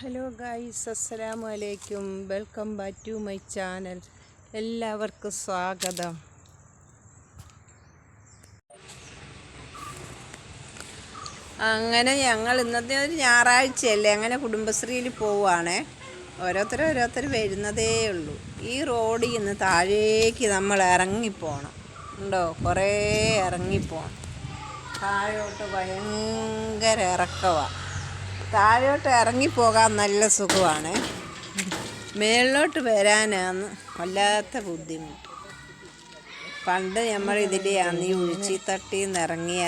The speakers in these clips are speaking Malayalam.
ഹലോ ഗായ്സ് അസ്സലാമു അലൈക്കും welcome back to my channel. എല്ലാവർക്കും സ്വാഗതം. അങ്ങനെ ഞങ്ങൾ ഇന്നത്തെ ഒരു ഞായറാഴ്ചയല്ലേ? അങ്ങനെ കുടുംബശ്രീയിൽ പോവുകയാണ്. ഓരോരുത്തർ ഓരോരുത്തർ വരുന്നതേ ഉള്ളൂ. ഈ റോഡിൽ നിന്ന് താഴേക്ക് നമ്മൾ ഇറങ്ങിപ്പോണം. ഉണ്ടോ? കുറേ ഇറങ്ങിപ്പോണം. താഴോട്ട് ഭയങ്കര ഇറക്കമാണ് താഴോട്ട് ഇറങ്ങിപ്പോകാൻ നല്ല സുഖമാണ്. മേളിലോട്ട് വരാനാണ് വല്ലാത്ത ബുദ്ധിമുട്ട്. പണ്ട് നമ്മൾ ഇതിലെയാണ് ഈ ഉഴിച്ചി തട്ടിയിൽ നിന്ന് ഇറങ്ങിയ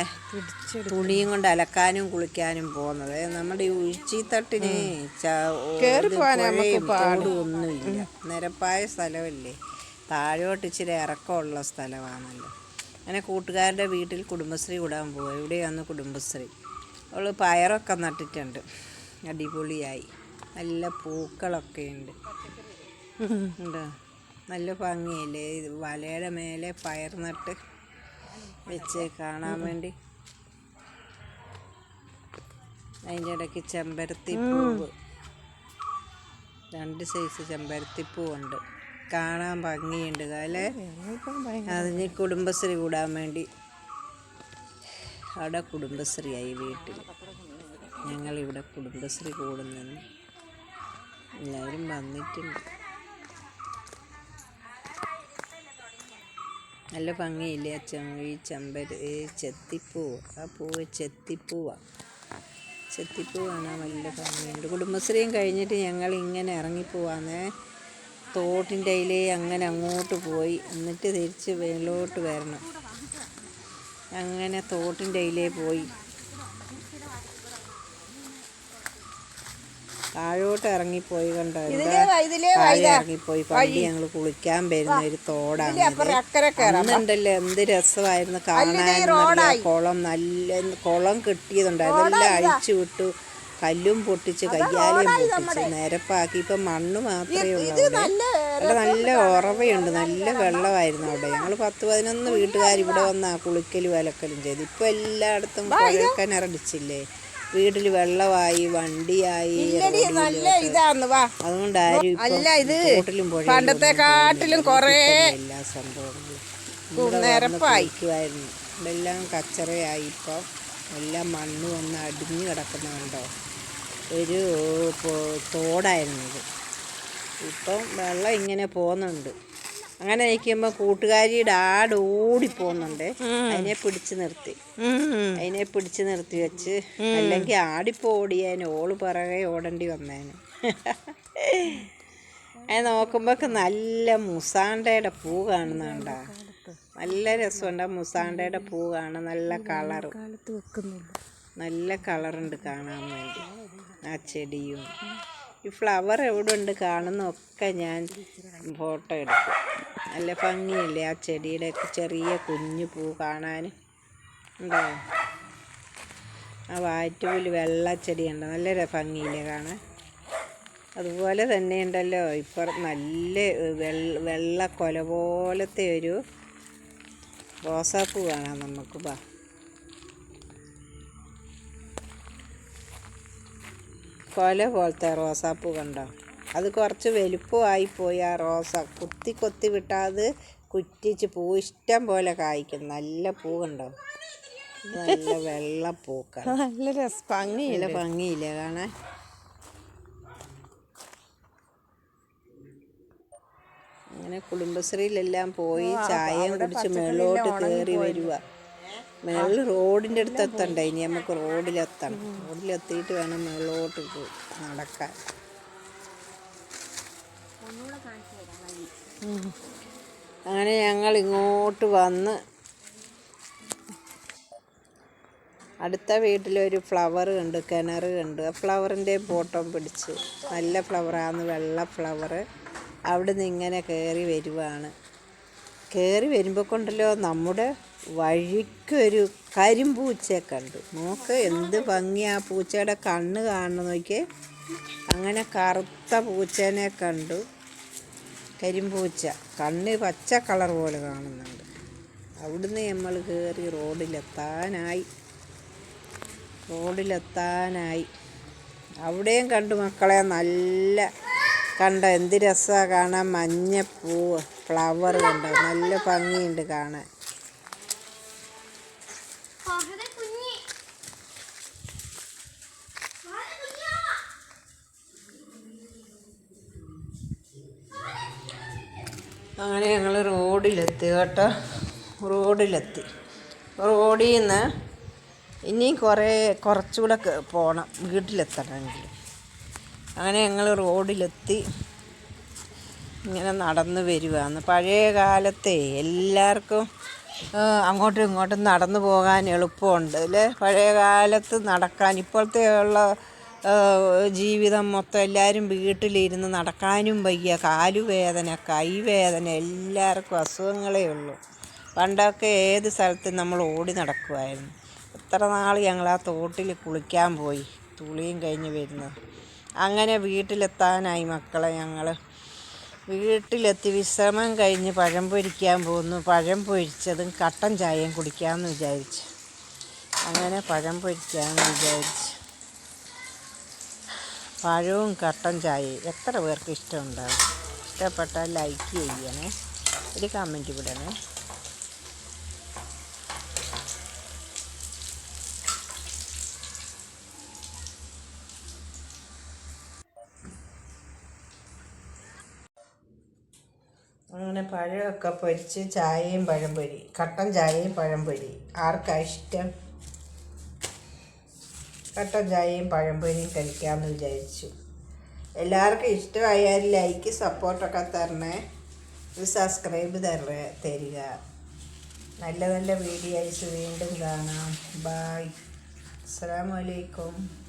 തുണിയും കൊണ്ട് അലക്കാനും കുളിക്കാനും പോകുന്നത്. നമ്മുടെ ഈ ഉഴിച്ചി തട്ടിന് ഒന്നുമില്ല നിരപ്പായ സ്ഥലമല്ലേ? താഴോട്ട് ഇച്ചിരി ഇറക്കമുള്ള സ്ഥലമാണല്ലോ. അങ്ങനെ കൂട്ടുകാരുടെ വീട്ടിൽ കുടുംബശ്രീ കൂടാൻ പോകുക എവിടെയാണ് കുടുംബശ്രീ? അവൾ പയറൊക്കെ നട്ടിട്ടുണ്ട് അടിപൊളിയായി നല്ല പൂക്കളൊക്കെ ഉണ്ട് ഉണ്ടോ നല്ല ഭംഗിയല്ലേ ഇത് വലയുടെ മേലെ പയർ നട്ട് വെച്ച് കാണാൻ വേണ്ടി അതിന്റെ ഇടയ്ക്ക് ചെമ്പരത്തി പൂവ് രണ്ട് സൈസ് ചെമ്പരത്തിപ്പൂവുണ്ട് കാണാൻ ഭംഗിയുണ്ട് അല്ലേ അതിന് കുടുംബശ്രീ കൂടാൻ വേണ്ടി അവിടെ കുടുംബശ്രീയായി വീട്ടിൽ. ഞങ്ങളിവിടെ കുടുംബശ്രീ കൂടുന്നു എല്ലാവരും വന്നിട്ടുണ്ട്. നല്ല ഭംഗിയില്ലേ ചെ ഈ ചെമ്പര ഈ ചെത്തിപ്പൂവ്. ആ പൂവ് ചെത്തിപ്പൂവാണ് ചെത്തിപ്പൂ കാണാൻ നല്ല ഭംഗിയുണ്ട്. കുടുംബശ്രീയും കഴിഞ്ഞിട്ട് ഞങ്ങൾ ഇങ്ങനെ ഇറങ്ങിപ്പോവാന്നേ. തോട്ടിന്റെ അതിലേ അങ്ങനെ അങ്ങോട്ട് പോയി. എന്നിട്ട് തിരിച്ച് മേലോട്ട് വരണം. അങ്ങനെ തോട്ടിന്റെ അതിലേ പോയി. താഴോട്ട് ഇറങ്ങിപ്പോയി കണ്ടോ? ഇറങ്ങിപ്പോയി. പണ്ട് ഞങ്ങൾ കുളിക്കാൻ വരുന്ന ഒരു തോടാണ് അന്നുണ്ടല്ലോ എന്ത് രസമായിരുന്നു കാണാൻ കുളം നല്ല കുളം കിട്ടിയതുണ്ടായിരുന്നു. നല്ല അഴിച്ചു വിട്ടു. കല്ലും പൊട്ടിച്ച് കയ്യാലയും പൊട്ടിച്ച് നിരപ്പാക്കി. ഇപ്പൊ മണ്ണ് മാത്രമേ ഉള്ളൂ അവിടെ നല്ല ഉറവയുണ്ട്. നല്ല വെള്ളമായിരുന്നു അവിടെ. ഞങ്ങൾ പത്ത് പതിനൊന്ന് വീട്ടുകാർ ഇവിടെ വന്നാ കുളിക്കലും അലക്കലും ചെയ്തു. ഇപ്പം എല്ലായിടത്തും കിണറടിച്ചില്ലേ വീട്ടിൽ വെള്ളമായി വണ്ടിയായി അതുകൊണ്ട് ആരും അല്ല, ഇത് പണ്ടത്തെ കാട്ടിലും കുറേ എല്ലാ സംഭവങ്ങളും. നിരപ്പായിക്കുമായിരുന്നു ഇതെല്ലാം കച്ചറയായി ഇപ്പോൾ എല്ലാം മണ്ണ് വന്ന് അടിഞ്ഞു കിടക്കുന്നുണ്ടോ? ഒരു തോടായിരുന്നു ഇത്. ഇപ്പം വെള്ളം ഇങ്ങനെ പോകുന്നുണ്ട് അങ്ങനെ നിൽക്കുമ്പോൾ കൂട്ടുകാരിയുടെ ആട് ഓടി പോകുന്നുണ്ട് അതിനെ പിടിച്ചു നിർത്തി. അതിനെ പിടിച്ചു നിർത്തി വെച്ച് അല്ലെങ്കിൽ ആടിപ്പോ ഓടിയേനെ ഓൾ പിറകെ ഓടേണ്ടി വന്നേനെ. അത് നോക്കുമ്പോൾ നല്ല മുസാണ്ടയുടെ പൂ കാണുന്നുണ്ടാ. നല്ല രസമുണ്ട് മുസാണ്ടയുടെ പൂ കാണാൻ. നല്ല കളർ നല്ല കളറുണ്ട് കാണാൻ വേണ്ടി. ആ ചെടിയും. ഈ ഫ്ലവർ എവിടെ ഉണ്ട് കാണുന്നൊക്കെ ഞാൻ ഫോട്ടോ എടുക്കും. നല്ല ഭംഗിയല്ലേ ആ ചെടിയുടെ ഒക്കെ ചെറിയ കുഞ്ഞു പൂ കാണാൻ? ഉണ്ടോ? ആ വാറ്റുപൂൽ വെള്ളച്ചെടിയുണ്ട് നല്ല ര- ഭംഗിയില്ലേ കാണാൻ? അതുപോലെ തന്നെ ഉണ്ടല്ലോ ഇപ്പം നല്ല വെള്ള വെള്ള കൊല പോലത്തെ ഒരു റോസാപ്പൂ കാണാം നമുക്ക്. ബാ. കൊല പോലത്തെ റോസാപ്പൂ കണ്ടോ? അത് കുറച്ച് വലുപ്പമായിപ്പോയി ആ റോസ. കുത്തി കൊത്തി വിട്ടാത് കുറ്റിച്ച് പൂ ഇഷ്ടം പോലെ കായ്ക്കും. നല്ല പൂ കണ്ടോ? നല്ല വെള്ള പൂക്കൾ നല്ല രസം. ഭംഗിയില്ല ഭംഗിയില്ല ഭംഗിയില്ലേ കാണാൻ? അങ്ങനെ കുടുംബശ്രീയിലെല്ലാം പോയി ചായയും കുടിച്ച് മേളോട്ട് കയറി വരുക മേളിൽ റോഡിന്റെ അടുത്ത് എത്തണ്ടേ? ഇനി നമുക്ക് റോഡിലെത്തണം. റോഡിലെത്തിയിട്ട് വേണം മേളിലോട്ട് നടക്കാൻ. അങ്ങനെ ഞങ്ങൾ ഇങ്ങോട്ട് വന്ന് അടുത്ത വീട്ടിലൊരു ഫ്ലവർ കണ്ട് കിണർ കണ്ട്. ആ ഫ്ലവറിന്റെ ഫോട്ടോ പിടിച്ച് നല്ല ഫ്ലവറാണ് വെള്ള ഫ്ലവർ അവിടെ നിന്ന് ഇങ്ങനെ കയറി വരുവാണ്. കയറി വരുമ്പോൾ കൊണ്ടല്ലോ നമ്മുടെ വഴിക്കൊരു കരിമ്പൂച്ചയെ കണ്ടു. നോക്ക് എന്ത് ഭംഗിയാ പൂച്ചയുടെ കണ്ണ് കാണുന്ന നോക്കിയേ. അങ്ങനെ കറുത്ത പൂച്ചേനെ കണ്ടു. കരിമ്പൂച്ച കണ്ണ് പച്ച കളർ പോലെ കാണുന്നുണ്ട്. അവിടുന്ന് നമ്മൾ കയറി റോഡിലെത്താനായി. റോഡിലെത്താനായി. അവിടെയും കണ്ടു മക്കളെ നല്ല കണ്ട എന്ത് രസമാണ് കാണാൻ. പൂ ഫ്ലവർ കണ്ട. നല്ല ഭംഗിയുണ്ട് കാണാൻ. അങ്ങനെ ഞങ്ങൾ റോഡിലെത്തി കേട്ടോ. റോഡിലെത്തി. റോഡിൽ നിന്ന് ഇനിയും കുറേ കുറച്ചുകൂടെ പോകണം വീട്ടിലെത്തണമെങ്കിൽ അങ്ങനെ ഞങ്ങൾ റോഡിലെത്തി ഇങ്ങനെ നടന്ന് വരുവാന്ന് പഴയ കാലത്തെ എല്ലാവർക്കും അങ്ങോട്ടും ഇങ്ങോട്ടും നടന്നു പോകാൻ എളുപ്പമുണ്ട് അല്ലേ? പഴയ കാലത്ത് നടക്കാൻ ഇപ്പോഴത്തെ ഉള്ള ജീവിതം മൊത്തം എല്ലാവരും വീട്ടിലിരുന്ന് നടക്കാനും വയ്യ. കാലുവേദന കൈവേദന എല്ലാവർക്കും അസുഖങ്ങളേ ഉള്ളൂ. പണ്ടൊക്കെ ഏത് സ്ഥലത്തും നമ്മൾ ഓടി നടക്കുമായിരുന്നു എത്ര നാൾ ഞങ്ങൾ ആ തോട്ടിൽ കുളിക്കാൻ പോയി തുളിയും കഴിഞ്ഞ് വരുന്നത്? അങ്ങനെ വീട്ടിലെത്താനായി മക്കളെ ഞങ്ങൾ വീട്ടിലെത്തി വിശ്രമം കഴിഞ്ഞ് പഴം പൊരിക്കാൻ പോകുന്നു പഴം പൊരിച്ചതും കട്ടൻ ചായയും കുടിക്കാമെന്ന് വിചാരിച്ചു. അങ്ങനെ പഴം പൊരിക്കാമെന്ന് വിചാരിച്ചു. പഴവും കട്ടൻ ചായയും എത്ര പേർക്ക് ഇഷ്ടമുണ്ടാകും ഇഷ്ടപ്പെട്ടാൽ ലൈക്ക് ചെയ്യണേ. ഒരു കമന്റ് വിടണേ അങ്ങനെ പഴമൊക്കെ പൊരിച്ച് ചായയും പഴംപൊരി കട്ടൻ ചായയും പഴംപൊരി. ആർക്കാ ഇഷ്ടം? കട്ടൻ ചായയും പഴംപൊരിയും കഴിക്കാമെന്ന് വിചാരിച്ചു. എല്ലാവർക്കും ഇഷ്ടമായാൽ ലൈക്ക് സപ്പോർട്ടൊക്കെ തരണേ. ഒരു സബ്സ്ക്രൈബ് തരണേ തരിക. നല്ല നല്ല വീഡിയോസ് വീണ്ടും കാണാം. ബായ് അസ്സാം വലൈക്കും